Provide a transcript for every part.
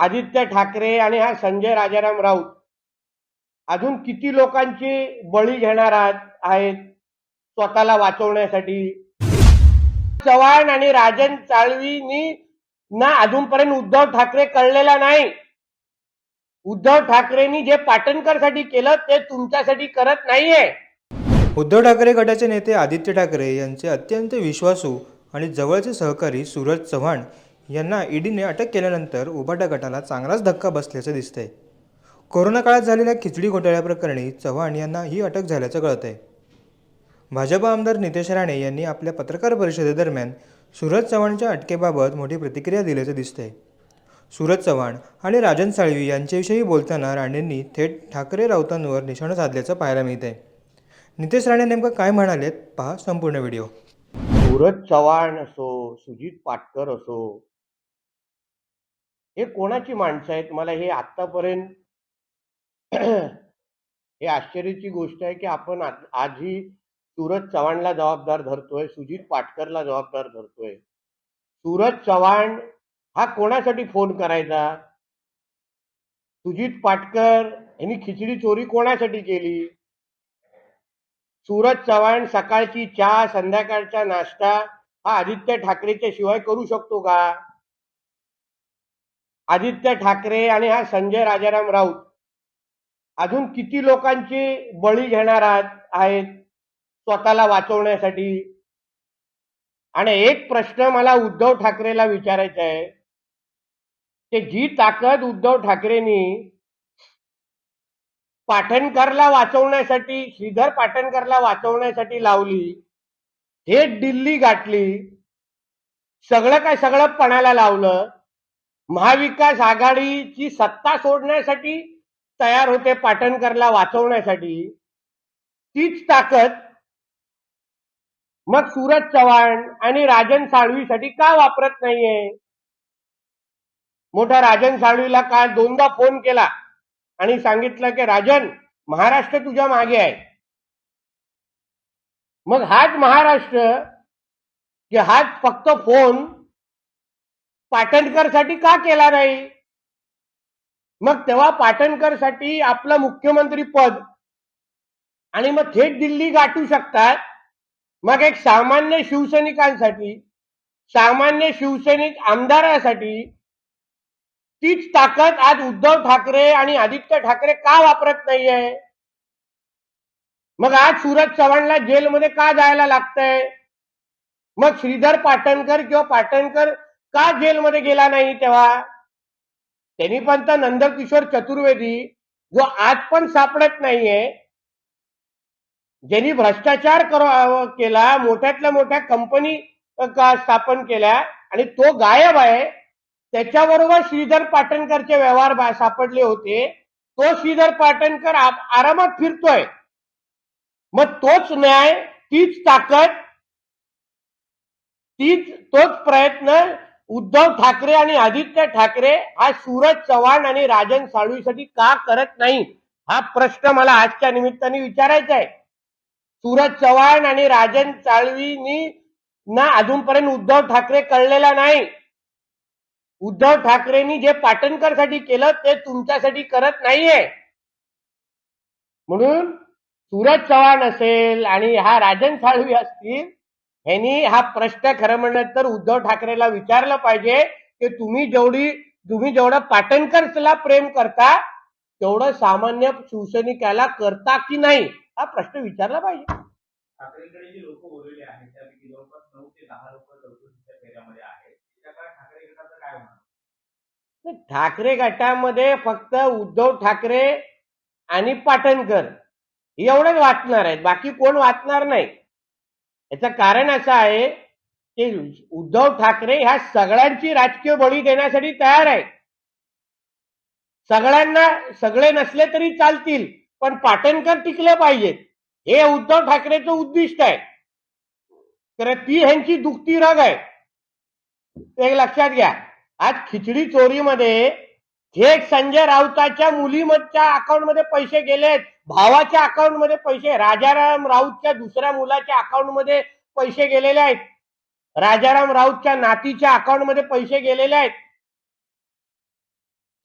आदित्य ठाकरे आणि हा संजय राजाराम राऊत. अजून किती लोकांची बळी घेणार आहेत स्वतःला वाचवण्यासाठी? चव्हाण आणि राजन चाळवीनी ना अजूनपर्यंत उद्धव ठाकरे कळलेला नाही. उद्धव ठाकरेंनी जे पाटणकरसाठी केलं ते तुमच्यासाठी करत नाहीये. उद्धव ठाकरे गटाचे नेते आदित्य ठाकरे यांचे अत्यंत विश्वासू आणि जवळचे सहकारी सूरज चव्हाण यांना ईडीने अटक केल्यानंतर उबाटा गटाला चांगलाच धक्का बसल्याचं दिसतंय कोरोना काळात झालेल्या खिचडी घोटाळ्याप्रकरणी चव्हाण यांना ही अटक झाल्याचं कळत आहे भाजप आमदार नितेश राणे यांनी आपल्या पत्रकार परिषदेदरम्यान सूरज चव्हाणच्या अटकेबाबत मोठी प्रतिक्रिया दिल्याचं दिसतंय सूरज चव्हाण आणि राजन साळवी यांच्याविषयी बोलताना राणेंनी थेट ठाकरे राऊतांवर निशाणं साधल्याचं पाहायला मिळतंय. नितेश राणे नेमकं काय म्हणालेत? पहा संपूर्ण व्हिडिओ. सूरज चव्हाण असो सुजित पाटकर असो हे कोणाची माणसं आहेत? मला हे आत्तापर्यंत हे आश्चर्याची गोष्ट आहे की आपण आजही सूरज चव्हाणला जबाबदार धरतोय सुजित पाटकरला जबाबदार धरतोय. सूरज चव्हाण हा कोणासाठी फोन करायचा? सुजित पाटकर यांनी खिचडी चोरी कोणासाठी केली? सूरज चव्हाण सकाळची चहा संध्याकाळचा नाश्ता हा आदित्य ठाकरेच्या शिवाय करू शकतो का? आदित्य ठाकरे आणि हा संजय राजाराम राऊत. अजून किती लोकांची बळी घेणार आहेत स्वतःला वाचवण्यासाठी? आणि एक प्रश्न मला उद्धव ठाकरेला विचारायचा आहे. की जी ताकद उद्धव ठाकरेंनी पाटणकरला वाचवण्यासाठी श्रीधर पाटणकरला वाचवण्यासाठी लावली थेट दिल्ली गाठली सगळं काय सगळं पणाला लावलं महाविकास आघाडीची सत्ता सोडण्यासाठी तयार होते पाटणकरला वाचवण्यासाठी. तीच ताकद मग सूरज चव्हाण आणि राजन साळवीसाठी का वापरत नाहीये? मोठा राजन साळवीला काल दोनदा फोन केला आणि सांगितलं की राजन महाराष्ट्र तुझ्या मागे आहे. मग हाच महाराष्ट्र की हाच फक्त फोन पाटणकरसाठी का केला नाही? मग तेव्हा पाटणकरसाठी आपलं मुख्यमंत्री पद. आणि मग थेट दिल्ली गाठू शकतात. मग एक सामान्य शिवसैनिकांसाठी सामान्य शिवसैनिक आमदारासाठी तीच ताकद आज उद्धव ठाकरे आणि आदित्य ठाकरे का वापरत नाहीये? मग आज सूरज चव्हाणला जेलमध्ये का जायला लागतंय? मग श्रीधर पाटणकर किंवा पाटणकर का जेलमध्ये गेला नाही तेव्हा? त्यांनी पण तर नंदकिशोर चतुर्वेदी जो आज पण सापडत नाहीये ज्यांनी भ्रष्टाचार केला मोठ्यातल्या मोठ्या कंपनी का स्थापन केल्या आणि तो गायब आहे त्याच्याबरोबर श्रीधर पाटणकरचे व्यवहार सापडले होते तो श्रीधर पाटणकर आरामात फिरतोय. मग तोच न्याय तीच ताकद तीच तोच प्रयत्न उद्धव ठाकरे आणि आदित्य ठाकरे हा सूरज चव्हाण आणि राजन साळवीसाठी का करत नाही? हा प्रश्न मला आजच्या निमित्ताने विचारायचा आहे. सूरज चव्हाण आणि राजन साळवीनी ना अजूनपर्यंत उद्धव ठाकरे कळलेला नाही. उद्धव ठाकरेंनी जे पाटणकरसाठी केलं ते तुमच्यासाठी करत नाहीये. म्हणून सूरज चव्हाण असेल आणि हा राजन साळवी असतील ह्यांनी हा प्रश्न खरं म्हणलं तर उद्धव ठाकरेला विचारलं पाहिजे की तुम्ही जेवढी तुम्ही जेवढं पाटणकरला प्रेम करता तेवढं सामान्य शिवसैनिकाला करता की नाही हा प्रश्न विचारला पाहिजे. ठाकरेंकडे जे लोक उरलेले आहेत त्यापैकी जवळपास नऊ ते दहा लोक चौकशीच्या फेऱ्यामध्ये आहेत. त्या काळात ठाकरे गटाचं काय होणार? ठाकरे गटामध्ये फक्त उद्धव ठाकरे आणि पाटणकर एवढेच वाचणार आहेत. बाकी कोण वाचणार नाही. याचं कारण असं आहे की उद्धव ठाकरे ह्या सगळ्यांची राजकीय बळी देण्यासाठी तयार आहे सगळ्यांना सगळे नसले तरी चालतील पण पाटणकर टिकले पाहिजेत. हे उद्धव ठाकरेचं उद्दिष्ट आहे. तर ती ह्यांची दुखती रग आहे. ते लक्षात घ्या. आज खिचडी चोरीमध्ये थेट संजय राऊताच्या मुलीमच्या अकाउंटमध्ये पैसे गेलेत. भावाच्या अकाउंटमध्ये पैसे राजाराम राऊतच्या दुसऱ्या मुलाच्या अकाउंटमध्ये पैसे गेलेले आहेत. राजाराम राऊतच्या नातीच्या अकाउंटमध्ये पैसे गेलेले आहेत.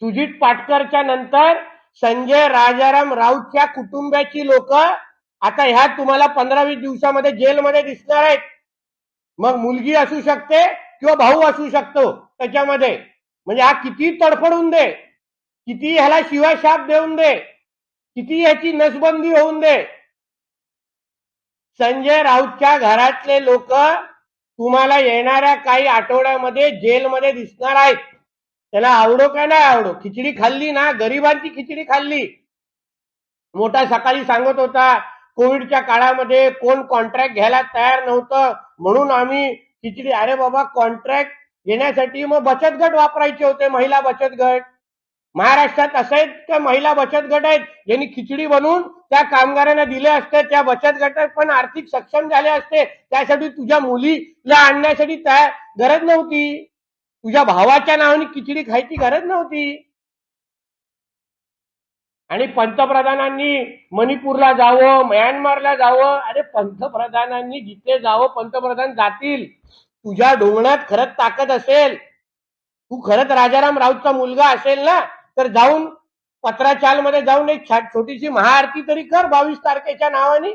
सुजित पाटकरच्या नंतर संजय राजाराम राऊतच्या कुटुंबाची लोक आता ह्या तुम्हाला पंधरा वीस दिवसामध्ये जेलमध्ये दिसणार आहेत. मग मुलगी असू शकते किंवा भाऊ असू शकतो त्याच्यामध्ये. म्हणजे हा किती तडफडून दे किती ह्याला शिवाशाप देऊन दे किती ह्याची नसबंदी होऊन दे संजय राऊतच्या घरातले लोक तुम्हाला येणाऱ्या काही आठवड्यामध्ये जेलमध्ये दिसणार आहेत. त्याला आवडो का नाही आवडो? खिचडी खाल्ली ना? गरिबांची खिचडी खाल्ली. मोठा सकाळी सांगत होता कोविडच्या काळामध्ये कोण कॉन्ट्रॅक्ट घ्यायला तयार नव्हतं म्हणून आम्ही खिचडी अरे बाबा कॉन्ट्रॅक्ट येण्यासाठी मग बचत गट वापरायचे होते महिला बचत गट. महाराष्ट्रात असे आहेत का महिला बचत गट आहेत ज्यांनी खिचडी बनवून त्या कामगारांना दिले असते त्या बचत गटात पण आर्थिक सक्षम झाले असते. त्यासाठी तुझ्या मुलीला आणण्यासाठी त्या गरज नव्हती. तुझ्या भावाच्या नावाने खिचडी खायची गरज नव्हती. आणि पंतप्रधानांनी मणिपूरला जावं म्यानमारला जावं अरे पंतप्रधानांनी जिथे जावं पंतप्रधान जातील. तुझ्या डोंगणात खरंच ताकद असेल. तू खरंच राजाराम राऊतचा मुलगा असेल ना तर जाऊन पत्राचालमध्ये जाऊन एक छा- छोटीशी महाआरती तरी कर बावीस तारखेच्या नावाने.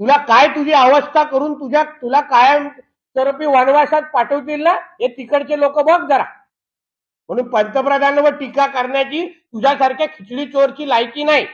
तुला काय तुझी अवस्था करून तुझ्या तुला कायम स्वरूपी वनवासात पाठवतील ना हे तिकडचे लोक बघ जरा. म्हणून पंतप्रधानांवर टीका करण्याची तुझ्यासारख्या खिचडी चोरची लायकी नाही.